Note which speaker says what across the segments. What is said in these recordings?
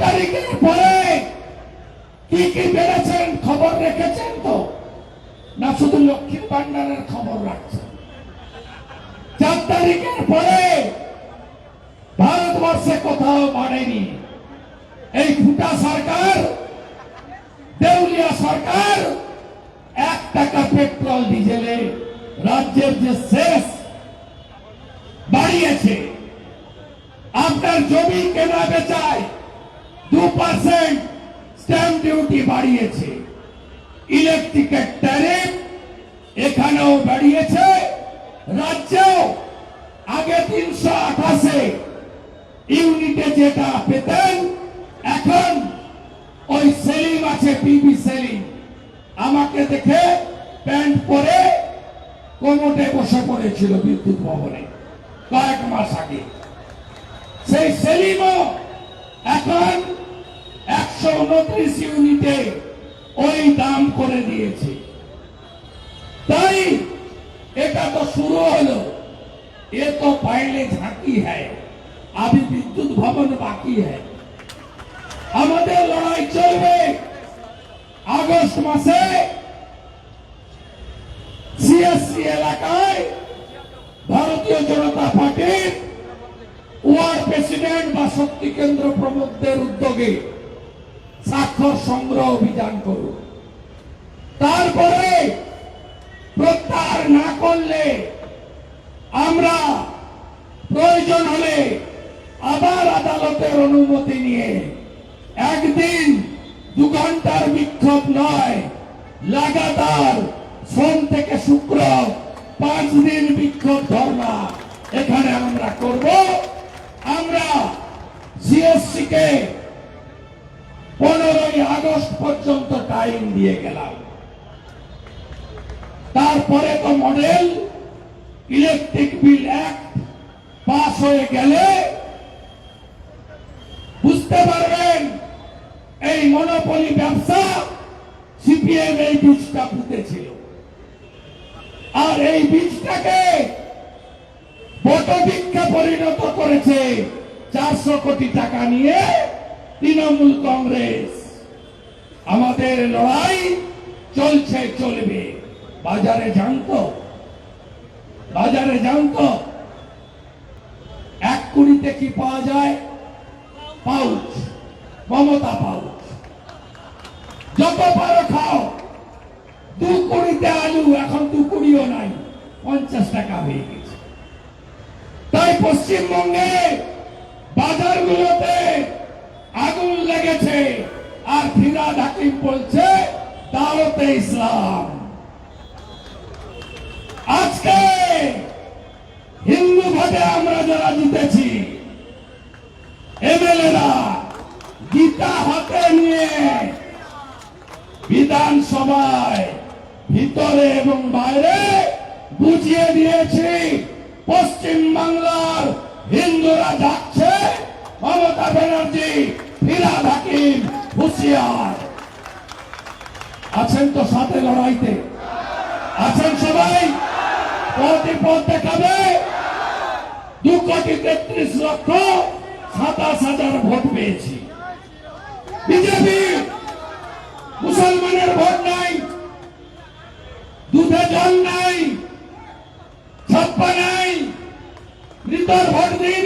Speaker 1: তারিখের পরে কি কি বেড়েছেন খবর রেখেছেন তো? না শুধু লক্ষ্মীর ভান্ডারের খবর রাখছেন? চার তারিখের পরে ভারতবর্ষে কোথাও বাড়েনি এই ফুটা সরকার, দেউলিয়া সরকার, এক টাকা পেট্রোল, ডিজেলে রাজ্যের যে শেষ বাড়িয়েছে, আপনার জমি কেনা বেচায় স্ট্যাম্প ডিউটি বাড়িয়েছে। ইলেকট্রিকের ট্যারিফ এখানেও বাড়িয়েছে, রাজ্যেও। আগে তিনশো আঠাশে ইউনিটে যেটা পেতেন, এখন ওই সেলিম আছে, পিবি সেলিম। আমাকে দেখে প্যান্ট পরে কোমটে বসে পড়েছিল বিদ্যুৎ ভবনে কয়েক মাস আগে। সেই সেলিমও এখন একশো উনত্রিশ ইউনিটে ওই দাম করে দিয়েছে। তাই এটা তো শুরু হলো। এ তো পাইলে ঝাঁকি হ্যায়। আমি বিদ্যুৎ ভবন বাকি হ্যায়। আমাদের লড়াই চলবে আগস্ট মাসে। সিএসসি এলাকায় ভারতীয় জনতা পার্টির ওয়ার প্রেসিডেন্ট বা শক্তি কেন্দ্র প্রমুখদের উদ্যোগে স্বাক্ষর সংগ্রহ অভিযান করুন। তারপরে প্রত্যাহার না করলে আমরা প্রয়োজন হলে আবার আদালতের অনুমতি নিয়ে একদিন দু ঘণ্টার বিক্ষোভ নয়, লাগাতার সোম থেকে শুক্র পাঁচ দিন বিক্ষোভ ধর্মা এখানে আমরা করব। আমরা সিএসসি কে পনেরোই আগস্ট পর্যন্ত টাইম দিয়ে গেলাম। তারপরে তো model electric bill act pass হয়ে গেলে, বুঝতে পারবেন, এই মনোপলি ব্যবসা সিপিএম এই বীজটা পুঁতেছিল। আর এই বীজটাকে বটবৃক্ষে পরিণত করেছে চারশো কোটি টাকা নিয়ে তৃণমূল কংগ্রেস। আমাদের লড়াই চলছে, চলবে। বাজারে জানতো বাজারে জানতো এক কুড়িতে কি পাওয়া যায়? Pouch, Mamata pouch. যত পারো খাও। দু কুড়িতে আলু, এখন দু কুড়িও নাই। পঞ্চাশ টাকা হয়ে গেছে। তাই পশ্চিমবঙ্গে বাজারগুলোতে লেগেছে। আর ফিরাদ হাকিম বলছে দাওয়াতে ইসলাম। আজকে হিন্দু ভোটে আমরা যারা জিতেছি, এমএলএরা গীতা হাতে নিয়ে বিধানসভায় ভিতরে এবং বাইরে বুঝিয়ে দিয়েছি পশ্চিম বাংলার হিন্দুরা যাচ্ছে। মমতা ব্যানার্জি ফিরাদ হাকিম, হুশিয়ার। আছেন তো সাথে লড়াইতে? আছেন সবাই? পথে পথ দেখাবে। দু কোটি তেত্রিশ লক্ষ সাতাশ হাজার ভোট পেয়েছি। বিজেপি মুসলমানের ভোট নাই, দুধে জল নাই, ছাপ্পা নাই, মৃতর ভোট দিইনি।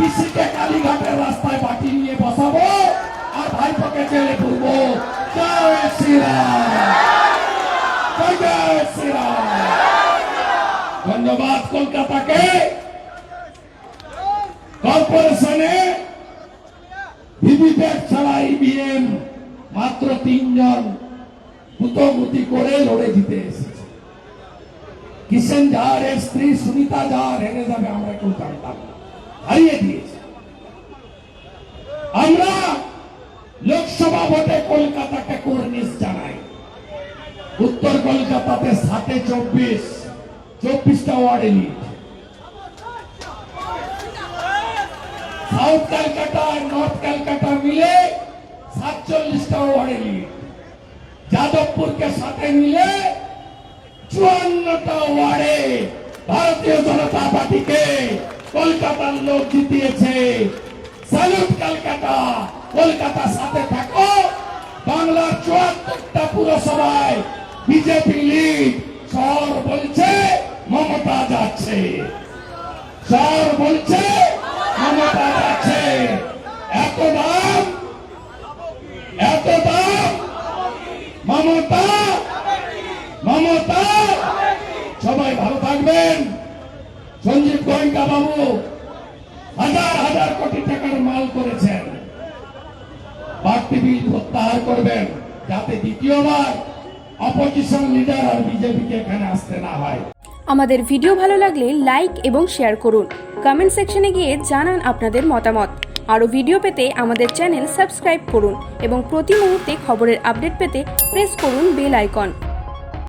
Speaker 1: পিসিকে কালীঘাটের রাস্তায় বাটি নিয়ে বসাবো, আর ভাইপোকে জেলে পুরবো জয় শ্রীরাম। জয় শ্রীরাম। ধন্যবাদ কলকাতাকে। কর্পোরেশনে ভিভিপ্যাট ছাড়া ইভিএম মাত্র তিনজন গুতগুতি করে লড়ে জিতে এসেছে। কিষেন জাহারের স্ত্রী সুনিতা জাহার হেরে যাবে আমরা কেউ জানতাম না। হারিয়ে দিয়েছে। আমরা লোকসভা ভোটে কলকাতাকে কর্নিশ জানাই। উত্তর কলকাতাতে সাতে চব্বিশ, চব্বিশটা ওয়ার্ডে লিড সাউথ ক্যালকাটা আর নর্থ ক্যালকাটা মিলে সাতচল্লিশটা ওয়ার্ডে লিড যাদবপুরকে সাথে মিলে চুয়ান্নটা ওয়ার্ডে ভারতীয় জনতা পার্টিকে কলকাতার লোক জিতিয়েছে। স্যালুট কলকাতা। কলকাতা সাথে থাকো। বাংলার চুয়াত্তরটা পুরসভায় বিজেপি লিড শহর বলছে মমতা যাচ্ছে। শহর বলছে মমতা যাচ্ছে। এত দাম এত দাম। মমতা মমতা। সবাই ভালো থাকবেন। গোয়েঙ্কা বাবু, হাজার হাজার কোটি টাকার মাল করেছেন। বাড়তি বিল প্রত্যাহার করবেন যাতে দ্বিতীয়বার অপোজিশন লিডার আর বিজেপিকে এখানে আসতে না হয়।
Speaker 2: আমাদের ভিডিও ভালো লাগলে লাইক এবং শেয়ার করুন। কমেন্ট সেকশনে গিয়ে জানান আপনাদের মতামত। আরও ভিডিও পেতে আমাদের চ্যানেল সাবস্ক্রাইব করুন এবং প্রতি মুহূর্তে খবরের আপডেট পেতে প্রেস করুন বেল আইকন